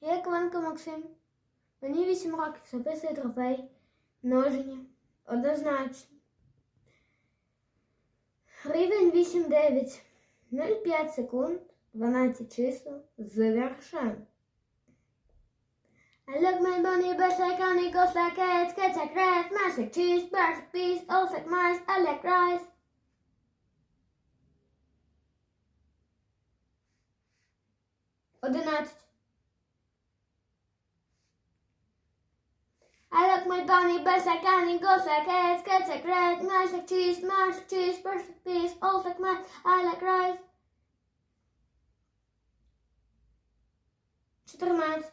Я Ковенко Максим. Мені 8 років записує трофей. Множення. Однозначно. Рівень 8-9. 0,5 секунд. 12 чисел. Завершаем. I look my bunny, best like honey, goes like cats, cats like rats, mice like cheese, birds like bees, owls like mice, I like rice. Одинадцять. Look, my bunny, best I can, and goes like eggs, gets like red, nice like cheese, smash cheese, perfect peace, all like mine, I like rice. 14